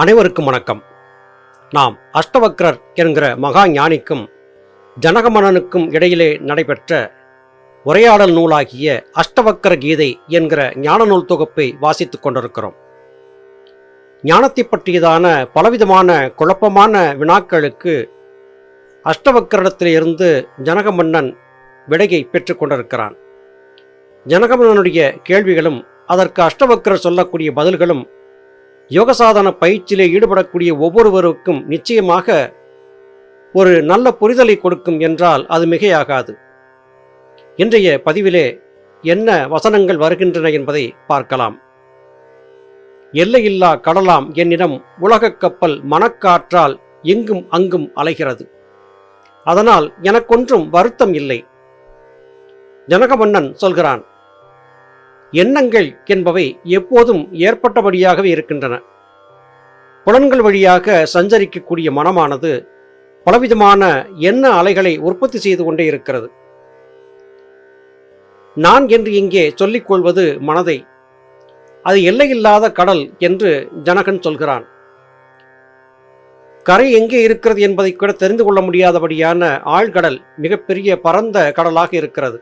அனைவருக்கும் வணக்கம். நாம் அஷ்டவக்ரர் என்கிற மகா ஞானிக்கும் ஜனகமணனுக்கும் இடையிலே நடைபெற்ற உரையாடல் நூலாகிய அஷ்டவக்கர கீதை என்கிற ஞான நூல் தொகுப்பை வாசித்துக் கொண்டிருக்கிறோம். ஞானத்தை பற்றியதான பலவிதமான குழப்பமான வினாக்களுக்கு அஷ்டவக்கரிடத்திலிருந்து ஜனகமன்னன் விடையை பெற்றுக்கொண்டிருக்கிறான் ஜனகமன்னனுடைய கேள்விகளும் அதற்கு அஷ்டவக்கரர் சொல்லக்கூடிய பதில்களும் யோகசாதன பயிற்சியிலே ஈடுபடக்கூடிய ஒவ்வொருவருக்கும் நிச்சயமாக ஒரு நல்ல புரிதலை கொடுக்கும் என்றால் அது மிகையாகாது. இன்றைய பதிவிலே என்ன வசனங்கள் வருகின்றன என்பதை பார்க்கலாம். எல்லையில்லா கடலாம் என்னிடம் உலகக் கப்பல் மனக்காற்றால் எங்கும் அங்கும் அலைகிறது. அதனால் எனக்கொன்றும் வருத்தம் இல்லை. ஜனகமன்னன் சொல்கிறான் எண்ணங்கள் என்பவை எப்போதும் ஏற்பட்டபடியாகவே இருக்கின்றன. புலன்கள் வழியாக சஞ்சரிக்கக்கூடிய மனமானது பலவிதமான எண்ண அலைகளை உற்பத்தி செய்து கொண்டே இருக்கிறது. நான் என்று இங்கே சொல்லிக்கொள்வது மனதை அது எல்லையில்லாத கடல் என்று ஜனகன் சொல்கிறான். கரை எங்கே இருக்கிறது என்பதை கூட தெரிந்து கொள்ள முடியாதபடியான ஆழ்கடல் மிகப்பெரிய பரந்த கடலாக இருக்கிறது.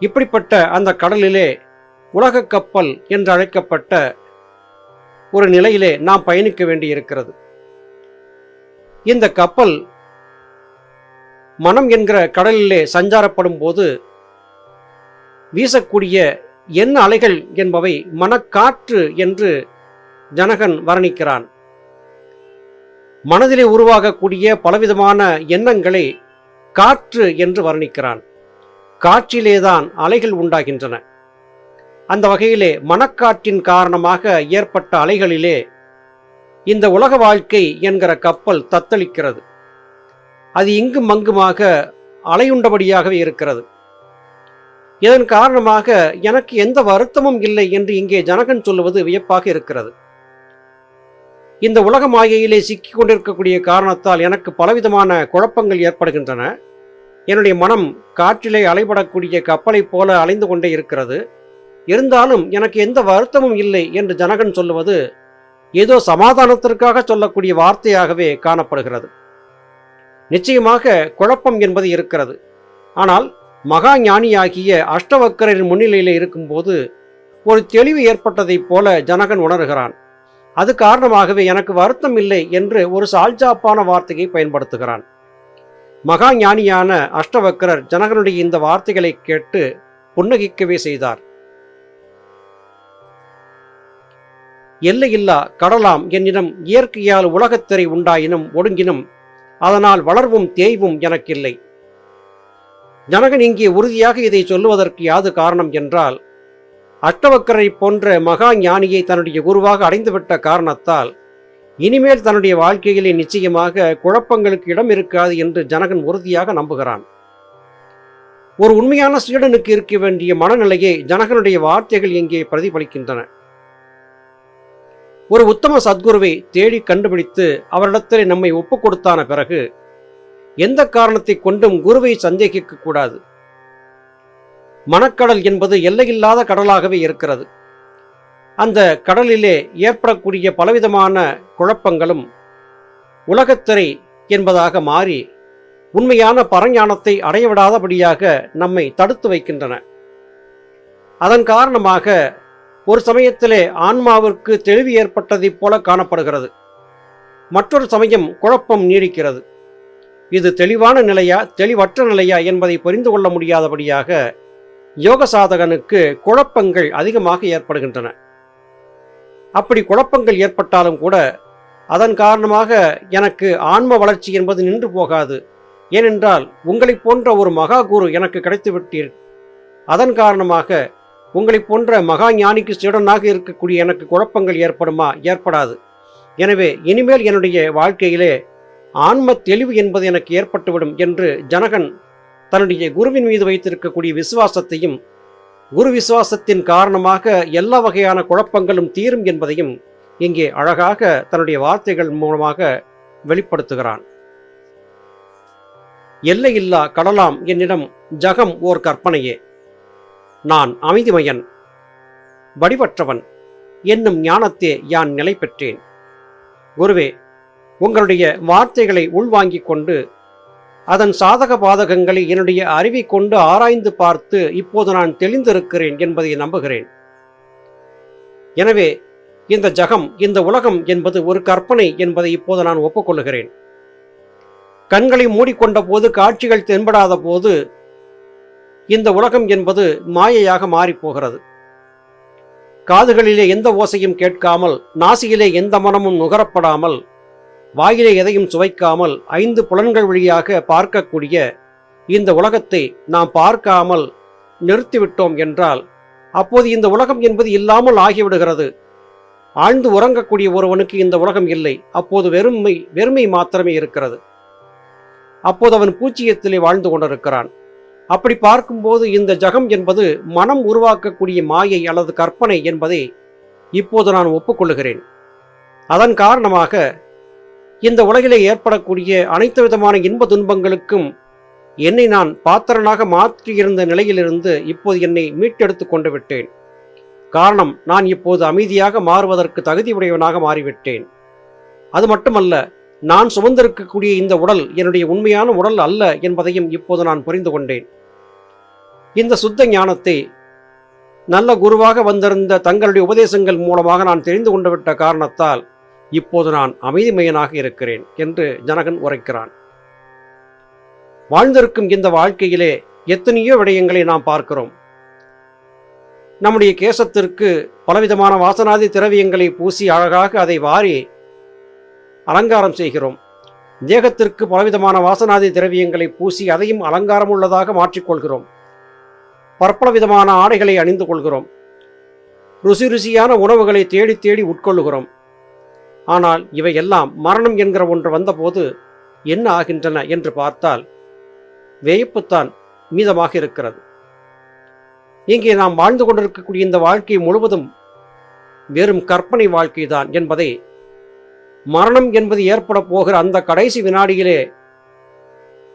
இப்படிப்பட்ட அந்த கடலிலே உலகக் கப்பல் என்று அழைக்கப்பட்ட ஒரு நிலையிலே நாம் பயணிக்க வேண்டியிருக்கிறது. இந்த கப்பல் மனம் என்கிற கடலிலே சஞ்சாரப்படும் போது வீசக்கூடிய எண்ண அலைகள் என்பவை மனக்காற்று என்று ஜனகன் வர்ணிக்கிறான். மனதிலே உருவாகக்கூடிய பலவிதமான எண்ணங்களை காற்று என்று வர்ணிக்கிறான். காற்றிலேதான் அலைகள் உண்டாகின்றன. அந்த வகையிலே மனக்காற்றின் காரணமாக ஏற்பட்ட அலைகளிலே இந்த உலக வாழ்க்கை என்கிற கப்பல் தத்தளிக்கிறது. அது இங்கும் அங்குமாக அலையுண்டபடியாகவே இருக்கிறது. இதன் காரணமாக எனக்கு எந்த வருத்தமும் இல்லை என்று இங்கே ஜனகன் சொல்லுவது வியப்பாக இருக்கிறது. இந்த உலக மாயையிலே சிக்கிக் கொண்டிருக்கக்கூடிய காரணத்தால் எனக்கு பலவிதமான குழப்பங்கள் ஏற்படுகின்றன. என்னுடைய மனம் காற்றிலே அலைபடக்கூடிய கப்பலைப் போல அலைந்து கொண்டே இருக்கிறது. இருந்தாலும் எனக்கு எந்த வருத்தமும் இல்லை என்று ஜனகன் சொல்லுவது ஏதோ சமாதானத்திற்காக சொல்லக்கூடிய வார்த்தையாகவே காணப்படுகிறது. நிச்சயமாக குழப்பம் என்பது இருக்கிறது. ஆனால் மகா ஞானியாகிய அஷ்டவக்கரின் முன்னிலையில் இருக்கும்போது ஒரு தெளிவு ஏற்பட்டதைப் போல ஜனகன் உணர்கிறான். அது காரணமாகவே எனக்கு வருத்தம் இல்லை என்று ஒரு சால்ஜாப்பான வார்த்தையை பயன்படுத்துகிறான். மகா ஞானியான அஷ்டவக்கரர் ஜனகனுடைய இந்த வார்த்தைகளை கேட்டு புன்னகிக்கவே செய்தார். எல்லையில்லா கடலாம் என்னிடம் இயற்கையால் உலகத்திரை உண்டாயினும் ஒடுங்கினும் அதனால் வளர்வும் தேய்வும் எனக்கில்லை. ஜனகன் இங்கே உறுதியாக இதை சொல்லுவதற்கு யாது காரணம் என்றால் அஷ்டவக்கரை போன்ற மகா ஞானியை தன்னுடைய குருவாக அடைந்துவிட்ட காரணத்தால் இனிமேல் தன்னுடைய வாழ்க்கையிலே நிச்சயமாக குழப்பங்களுக்கு இடம் இருக்காது என்று ஜனகன் உறுதியாக நம்புகிறான். ஒரு உண்மையான சீடனுக்கு இருக்க வேண்டிய மனநிலையை ஜனகனுடைய வார்த்தைகள் இங்கே பிரதிபலிக்கின்றன. ஒரு உத்தம சத்குருவை தேடி கண்டுபிடித்து அவரிடத்திலே நம்மை ஒப்பு கொடுத்தான பிறகு எந்த காரணத்தை கொண்டும் குருவை சந்தேகிக்க கூடாது. மனக்கடல் என்பது எல்லையில்லாத கடலாகவே இருக்கிறது. அந்த கடலிலே ஏற்படக்கூடிய பலவிதமான குழப்பங்களும் உலகத்திரை என்பதாக மாறி உண்மையான பரஞானத்தை அடையவிடாதபடியாக நம்மை தடுத்து வைக்கின்றன. அதன் காரணமாக ஒரு சமயத்திலே ஆன்மாவிற்கு தெளிவு ஏற்பட்டதைப் போல காணப்படுகிறது. மற்றொரு சமயம் குழப்பம் நீடிக்கிறது. இது தெளிவான நிலையா தெளிவற்ற நிலையா என்பதை புரிந்து கொள்ள முடியாதபடியாக யோக சாதகனுக்கு குழப்பங்கள் அதிகமாக ஏற்படுகின்றன. அப்படி குழப்பங்கள் ஏற்பட்டாலும் கூட அதன் காரணமாக எனக்கு ஆன்ம வளர்ச்சி என்பது நின்று போகாது. ஏனென்றால் உங்களைப் போன்ற ஒரு மகா குரு எனக்கு கிடைத்துவிட்டீர் அதன் காரணமாக உங்களைப் போன்ற மகா ஞானிக்கு சீடனாக இருக்கக்கூடிய எனக்கு குழப்பங்கள் ஏற்படுமா? ஏற்படாது. எனவே இனிமேல் என்னுடைய வாழ்க்கையிலே ஆன்ம தெளிவு என்பது எனக்கு ஏற்பட்டுவிடும் என்று ஜனகன் தன்னுடைய குருவின் மீது வைத்திருக்கக்கூடிய விசுவாசத்தையும் குரு விசுவாசத்தின் காரணமாக எல்லா வகையான குழப்பங்களும் தீரும் என்பதையும் இங்கே அழகாக தன்னுடைய வார்த்தைகள் மூலமாக வெளிப்படுத்துகிறான். எல்லையில்லா கடலாம் என்னிடம் ஜகம் ஓர் கற்பனையே. நான் அமைதிமயன் வடிவற்றவன் என்னும் ஞானத்தே யான் நிலை பெற்றேன் குருவே உங்களுடைய வார்த்தைகளை உள்வாங்கிக் கொண்டு அதன் சாதக பாதகங்களை என்னுடைய அறிவை கொண்டு ஆராய்ந்து பார்த்து இப்போது நான் தெளிந்திருக்கிறேன் என்பதை நம்புகிறேன். எனவே இந்த ஜகம் இந்த உலகம் என்பது ஒரு கற்பனை என்பதை இப்போது நான் ஒப்புக்கொள்கிறேன் கண்களை மூடிக்கொண்ட போது காட்சிகள் தென்படாத போது இந்த உலகம் என்பது மாயையாக மாறிப்போகிறது. காதுகளிலே எந்த ஓசையும் கேட்காமல் நாசியிலே எந்த மனமும் நுகரப்படாமல் வாயிலே எதையும் சுவைக்காமல் ஐந்து புலன்கள் வழியாக பார்க்கக்கூடிய இந்த உலகத்தை நாம் பார்க்காமல் நிறுத்திவிட்டோம் என்றால் அப்போது இந்த உலகம் என்பது இல்லாமல் ஆகிவிடுகிறது. ஆழ்ந்து உறங்கக்கூடிய ஒருவனுக்கு இந்த உலகம் இல்லை. அப்போது வெறுமை வெறுமை மாத்திரமே இருக்கிறது. அப்போது அவன் பூச்சியத்திலே வாழ்ந்து கொண்டிருக்கிறான். அப்படி பார்க்கும்போது இந்த ஜகம் என்பது மனம் உருவாக்கக்கூடிய மாயை அல்லது கற்பனை என்பதை இப்போது நான் ஒப்புக்கொள்கிறேன். அதன் காரணமாக இந்த உலகிலே ஏற்படக்கூடிய அனைத்து விதமான இன்ப துன்பங்களுக்கும் என்னை நான் பாத்திரனாக மாற்றியிருந்த நிலையிலிருந்து இப்போது என்னை மீட்டெடுத்து கொண்டு விட்டேன். காரணம் நான் இப்போது அமைதியாக மாறுவதற்கு தகுதியுடையவனாக மாறிவிட்டேன். அது மட்டுமல்ல நான் சுமந்திருக்கக்கூடிய இந்த உடல் என்னுடைய உண்மையான உடல் அல்ல என்பதையும் இப்போது நான் புரிந்து கொண்டேன். இந்த சுத்த ஞானத்தை நல்ல குருவாக வந்திருந்த தங்களுடைய உபதேசங்கள் மூலமாக நான் தெரிந்து கொண்டு விட்ட காரணத்தால் இப்போது நான் அமைதிமயனாக இருக்கிறேன் என்று ஜனகன் உரைக்கிறான். வாழ்ந்திருக்கும் இந்த வாழ்க்கையிலே எத்தனையோ விடயங்களை நாம் பார்க்கிறோம். நம்முடைய கேசத்திற்கு பலவிதமான வாசனாதி திரவியங்களை பூசி அழகாக அதை வாரி அலங்காரம் செய்கிறோம். தேகத்திற்கு பலவிதமான வாசனாதி திரவியங்களை பூசி அதையும் அலங்காரம் உள்ளதாக மாற்றிக்கொள்கிறோம். பற்பல விதமான ஆடைகளை அணிந்து கொள்கிறோம். ருசி ருசியான உணவுகளை தேடி தேடி உட்கொள்கிறோம் ஆனால் இவையெல்லாம் மரணம் என்கிற ஒன்று வந்தபோது என்ன ஆகின்றன என்று பார்த்தால் வியப்புத்தான் மீதமாக இருக்கிறது. இங்கே நாம் வாழ்ந்து கொண்டிருக்கக்கூடிய இந்த வாழ்க்கை முழுவதும் வெறும் கற்பனை வாழ்க்கைதான் என்பதை மரணம் என்பது ஏற்பட போகிற அந்த கடைசி வினாடியிலே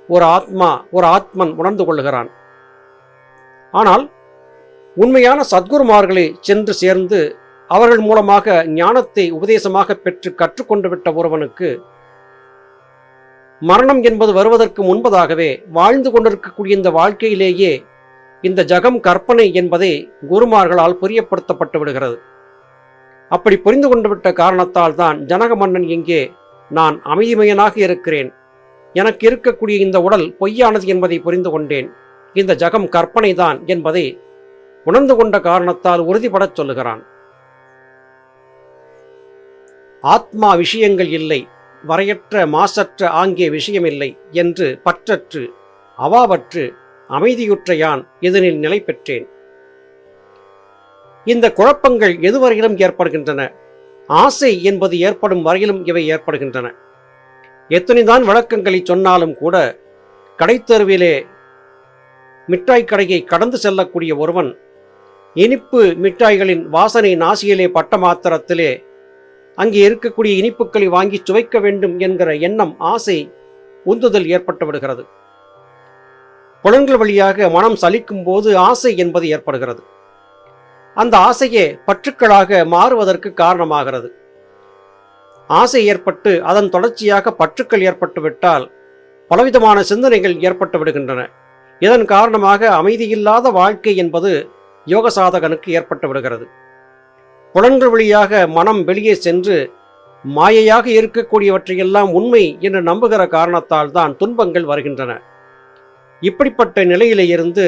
ஒரு ஆத்மா ஒரு ஆத்மன் உணர்ந்து கொள்கிறான் ஆனால் உண்மையான சத்குருமார்களை சென்று சேர்ந்து அவர்கள் மூலமாக ஞானத்தை உபதேசமாக பெற்று கற்றுக்கொண்டு விட்ட ஒருவனுக்கு மரணம் என்பது வருவதற்கு முன்பதாகவே வாழ்ந்து கொண்டிருக்கக்கூடிய இந்த வாழ்க்கையிலேயே இந்த ஜகம் கற்பனை என்பதை குருமார்களால் புரியப்படுத்தப்பட்டு விடுகிறது. அப்படி புரிந்து கொண்டுவிட்ட காரணத்தால் தான் ஜனக மன்னன் எங்கே நான் அமைதிமயனாக இருக்கிறேன். எனக்கு இருக்கக்கூடிய இந்த உடல் பொய்யானது என்பதை புரிந்து கொண்டேன். இந்த ஜகம் கற்பனை தான் என்பதை உணர்ந்து கொண்ட காரணத்தால் உறுதிபடச் சொல்லுகிறான். ஆத்மா விஷயங்கள் இல்லை வரையற்ற மாசற்ற ஆங்கே விஷயமில்லை என்று பற்றற்று அவாவற்று அமைதியுற்ற யான் இதனில் நிலை பெற்றேன். இந்த குழப்பங்கள் எதுவரையிலும் ஏற்படுகின்றன. ஆசை என்பது ஏற்படும் வரையிலும் இவை ஏற்படுகின்றன. எத்தனைதான் விளக்கங்களை சொன்னாலும் கூட கடைத்தருவிலே மிட்டாய் கடையை கடந்து செல்லக்கூடிய ஒருவன் இனிப்பு மிட்டாய்களின் வாசனை நாசியிலே பட்ட மாத்திரத்திலே அங்கே இருக்கக்கூடிய இனிப்புகளை வாங்கி சுவைக்க வேண்டும் என்கிற எண்ணம் ஆசை உந்துதல் ஏற்பட்டு விடுகிறது புலன்கள் வழியாக மனம் சலிக்கும் போது ஆசை என்பது ஏற்படுகிறது. அந்த ஆசையே பற்றுக்களாக மாறுவதற்கு காரணமாகிறது. ஆசை ஏற்பட்டு அதன் தொடர்ச்சியாக பற்றுக்கள் ஏற்பட்டுவிட்டால் பலவிதமான சிந்தனைகள் ஏற்பட்டு விடுகின்றன இதன் காரணமாக அமைதியில்லாத வாழ்க்கை என்பது யோக சாதகனுக்கு ஏற்பட்டு விடுகிறது புலன்கள் வழியாக மனம் வெளியே சென்று மாயையாக இருக்கக்கூடியவற்றையெல்லாம் உண்மை என்று நம்புகிற காரணத்தால் தான் துன்பங்கள் வருகின்றன. இப்படிப்பட்ட நிலையிலே இருந்து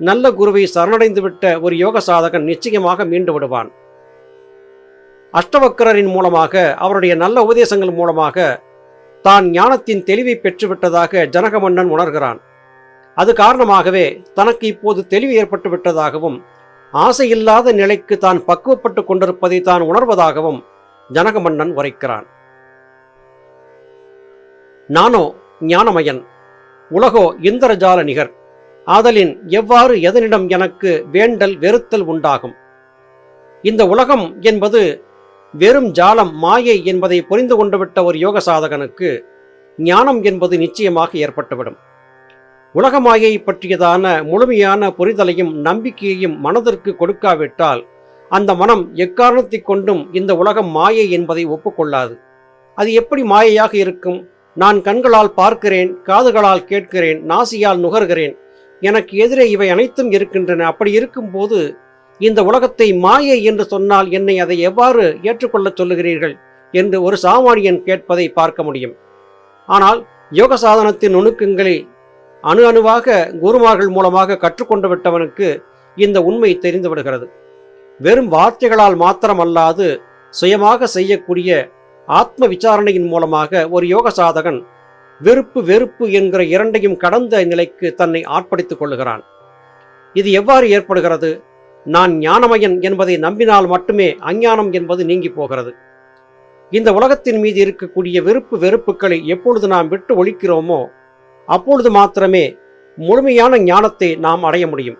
நல்ல குருவை சரணடைந்துவிட்ட ஒரு யோக சாதகன் நிச்சயமாக மீண்டு விடுவான். அஷ்டவக்கரின் மூலமாக அவருடைய நல்ல உபதேசங்கள் மூலமாக தான் ஞானத்தின் தெளிவை பெற்றுவிட்டதாக ஜனகமன்னன் உணர்கிறான். அது காரணமாகவே தனக்கு இப்போது தெளிவு ஏற்பட்டு விட்டதாகவும் ஆசையில்லாத நிலைக்கு தான் பக்குவப்பட்டு கொண்டிருப்பதை தான் உணர்வதாகவும் ஜனக மன்னன் உரைக்கிறான். நானோ ஞானமயன் உலகோ இந்திரஜால நிகர். ஆதலின் எவ்வாறு எதனிடம் எனக்கு வேண்டல் வெறுத்தல் உண்டாகும்? இந்த உலகம் என்பது வெறும் ஜாலம் மாயை என்பதை புரிந்து கொண்டுவிட்ட ஒரு யோக சாதகனுக்கு ஞானம் என்பது நிச்சயமாக ஏற்பட்டுவிடும். உலக மாயை பற்றியதான முழுமையான புரிதலையும் நம்பிக்கையையும் மனதிற்கு கொடுக்காவிட்டால் அந்த மனம் எக்காரணத்தை கொண்டும் இந்த உலகம் மாயை என்பதை ஒப்புக்கொள்ளாது. அது எப்படி மாயையாக இருக்கும்? நான் கண்களால் பார்க்கிறேன் காதுகளால் கேட்கிறேன் நாசியால் நுகர்கிறேன். எனக்கு எதிரே இவை அனைத்தும் இருக்கின்றன. அப்படி இருக்கும்போது இந்த உலகத்தை மாயை என்று சொன்னால் என்னை அதை எவ்வாறு ஏற்றுக்கொள்ளச் சொல்லுகிறீர்கள் என்று ஒரு சாமானியன் கேட்பதை பார்க்க முடியும். ஆனால் யோக சாதனத்தின் நுணுக்கங்களை அணு அணுவாக குருமார்கள் மூலமாக கற்றுக்கொண்டு விட்டவனுக்கு இந்த உண்மை தெரிந்து விடுகிறது வெறும் வார்த்தைகளால் மாத்திரமல்லாது சுயமாக செய்யக்கூடிய ஆத்ம விசாரணையின் மூலமாக ஒரு யோக சாதகன் வெறுப்பு வெறுப்பு என்கிற இரண்டையும் கடந்த நிலைக்கு தன்னை ஆட்படுத்திக் கொள்ளுகிறான். இது எவ்வாறு ஏற்படுகிறது? நான் ஞானமயன் என்பதை நம்பினால் மட்டுமே அஞ்ஞானம் என்பது நீங்கி போகிறது. இந்த உலகத்தின் மீது இருக்கக்கூடிய வெறுப்பு வெறுப்புகளை எப்பொழுது நாம் விட்டு ஒழிக்கிறோமோ அப்பொழுது மாத்திரமே முழுமையான ஞானத்தை நாம் அடைய முடியும்.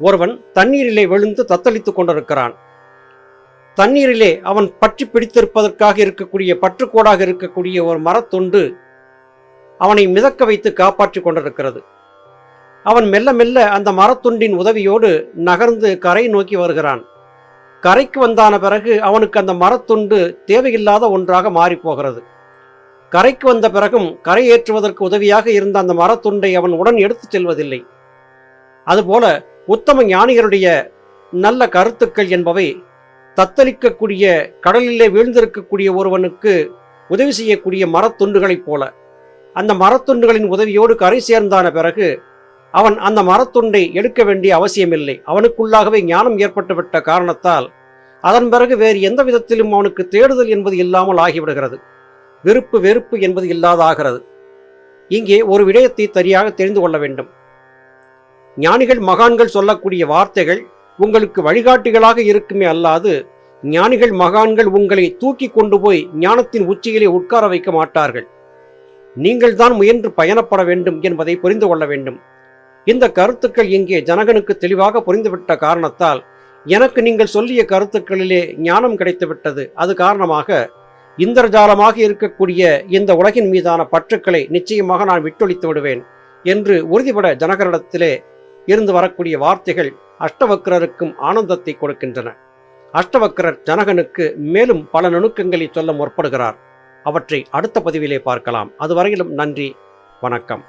ஒருவன் தண்ணீரிலே விழுந்து தத்தளித்துக் கொண்டிருக்கிறான். தண்ணீரிலே அவன் பற்றி பிடித்திருப்பதற்காக இருக்கக்கூடிய பற்றுக்கோடாக இருக்கக்கூடிய ஒரு மரத்துண்டு அவனை மிதக்க வைத்து காப்பாற்றிக் கொண்டிருக்கிறது. அவன் மெல்ல மெல்ல அந்த மரத்துண்டின் உதவியோடு நகர்ந்து கரை நோக்கி வருகிறான். கரைக்கு வந்தான பிறகு அவனுக்கு அந்த மரத்துண்டு தேவையில்லாத ஒன்றாக மாறிப்போகிறது கரைக்கு வந்த பிறகும் கரை ஏற்றுவதற்கு உதவியாக இருந்த அந்த மரத்துண்டை அவன் உடன் எடுத்துச் செல்வதில்லை. அதுபோல உத்தம ஞானிகளுடைய நல்ல கருத்துக்கள் என்பவை தத்தளிக்கக்கூடிய கடலிலே வீழ்ந்திருக்கக்கூடிய ஒருவனுக்கு உதவி செய்யக்கூடிய மரத்துண்டுகளைப் போல. அந்த மரத்துண்டுகளின் உதவியோடு கரை சேர்ந்தான பிறகு அவன் அந்த மரத்துண்டை எடுக்க வேண்டிய அவசியமில்லை. அவனுக்குள்ளாகவே ஞானம் ஏற்பட்டுவிட்ட காரணத்தால் அதன் பிறகு வேறு எந்த விதத்திலும் அவனுக்கு தேடுதல் என்பது இல்லாமல் ஆகிவிடுகிறது. வெறுப்பு வெறுப்பு என்பது இல்லாதாகிறது. இங்கே ஒரு விடயத்தை சரியாக தெரிந்து கொள்ள வேண்டும். ஞானிகள் மகான்கள் சொல்லக்கூடிய வார்த்தைகள் உங்களுக்கு வழிகாட்டிகளாக இருக்குமே அல்லாது ஞானிகள் மகான்கள் உங்களை தூக்கி கொண்டு போய் ஞானத்தின் உச்சியிலே உட்கார வைக்க மாட்டார்கள். நீங்கள் தான் முயன்று பயணப்பட வேண்டும் என்பதை புரிந்து கொள்ள வேண்டும். இந்த கருத்துக்கள் இங்கே ஜனகனுக்கு தெளிவாக புரிந்துவிட்ட காரணத்தால் எனக்கு நீங்கள் சொல்லிய கருத்துக்களிலே ஞானம் கிடைத்துவிட்டது. அது காரணமாக இந்திரஜாலமாக இருக்கக்கூடிய இந்த உலகின் மீதான பற்றுக்களை நிச்சயமாக நான் விட்டொழித்து விடுவேன் என்று உறுதிபட ஜனகரிடத்திலே இருந்து வரக்கூடிய வார்த்தைகள் அஷ்டவக்கரருக்கும் ஆனந்தத்தை கொடுக்கின்றன. அஷ்டவக்கரர் ஜனகனுக்கு மேலும் பல நுணுக்கங்களை சொல்ல முற்படுகிறார். அவற்றை அடுத்த பதிவிலே பார்க்கலாம். அதுவரையிலும் நன்றி வணக்கம்.